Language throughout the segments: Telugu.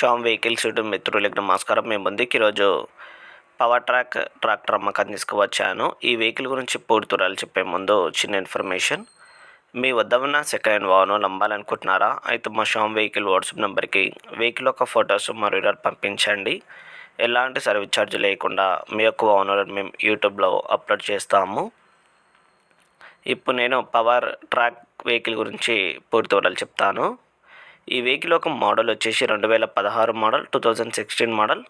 శ్యామ్ వెహికల్స్ యూట్యూబ్ మిత్రులకు నమస్కారం. మేము ముందుకు ఈరోజు పవర్ ట్రాక్ ట్రాక్టర్ అమ్మకాన్ని తీసుకువచ్చాను. ఈ వెహికల్ గురించి పూర్తి చెప్పే ముందు చిన్న ఇన్ఫర్మేషన్. మీ వద్ద ఉన్న సెకండ్ హ్యాండ్ వాహనం నమ్మాలనుకుంటున్నారా? అయితే మా శ్యామ్ వెహికల్ వాట్సాప్ నెంబర్కి వెహికల్ యొక్క ఫొటోస్ మరో వివరాలు పంపించండి. ఎలాంటి సర్వీస్ ఛార్జ్ లేకుండా మీ యొక్క వాహనాలను మేము యూట్యూబ్లో అప్లోడ్ చేస్తాము. ఇప్పుడు నేను పవర్ ట్రాక్ వెహికల్ గురించి పూర్తి వివరాలు చెప్తాను. ఈ వెహికల్ ఒక మోడల్ వచ్చేసి రెండు వేల పదహారు model two thousand sixteen model.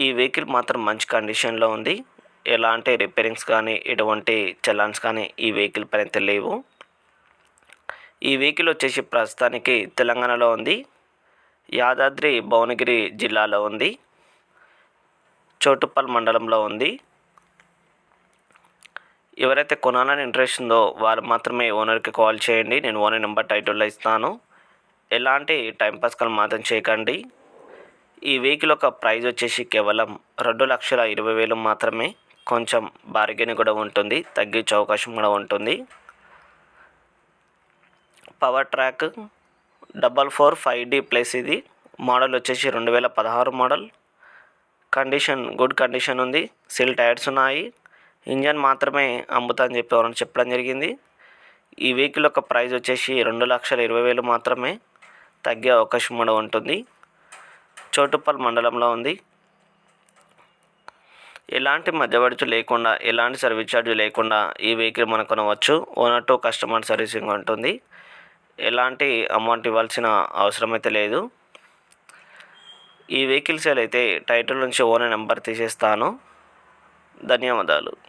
ఈ వెహికల్ మాత్రం మంచి కండిషన్లో ఉంది. ఎలాంటి రిపేరింగ్స్ కానీ ఎటువంటి చలాన్స్ కానీ ఈ వెహికల్ పైన తెలియవు ఈ వెహికల్ వచ్చేసి ప్రస్తుతానికి తెలంగాణలో ఉంది. యాదాద్రి భువనగిరి జిల్లాలో ఉంది. చోటుపల్ మండలంలో ఉంది. ఎవరైతే కొనాలని ఇంట్రెస్ట్ ఉందో వారు మాత్రమే ఓనర్కి కాల్ చేయండి. నేను ఓనర్ నెంబర్ టైటిల్లో ఇస్తాను. ఎలాంటి టైంపాస్ కాల్ మాత్రం చేయకండి. ఈ వెహికల్ యొక్క ప్రైస్ వచ్చేసి కేవలం రెండు లక్షల ఇరవై వేలు మాత్రమే. కొంచెం బార్గెన్ కూడా ఉంటుంది. తగ్గించే అవకాశం కూడా ఉంటుంది. Power track double four five D plus ఇది. మోడల్ వచ్చేసి రెండు వేల పదహారు మోడల్ కండిషన్ గుడ్ కండిషన్ ఉంది. సిల్ టైర్స్ ఉన్నాయి. ఇంజన్ మాత్రమే అమ్ముతా అని చెప్పి ఎవరైనా చెప్పడం జరిగింది. ఈ వెహికల్ యొక్క ప్రైస్ వచ్చేసి రెండు లక్షల ఇరవై వేలు మాత్రమే తగ్గే అవకాశం కూడా ఉంటుంది. చోటుప్పల్ మండలంలో ఉంది. ఎలాంటి మధ్యవర్తి లేకుండా ఎలాంటి సర్వీస్ ఛార్జ్ లేకుండా ఈ వెహికల్ మనం కొనవచ్చు. ఓనర్ టు కస్టమర్ సర్వీసింగ్ ఉంటుంది. ఎలాంటి అమౌంట్ ఇవ్వాల్సిన అవసరం అయితే లేదు. ఈ వెహికల్ సేల్ అయితే టైటిల్ నుంచి ఓనర్ నెంబర్ తీసేస్తాను. ధన్యవాదాలు.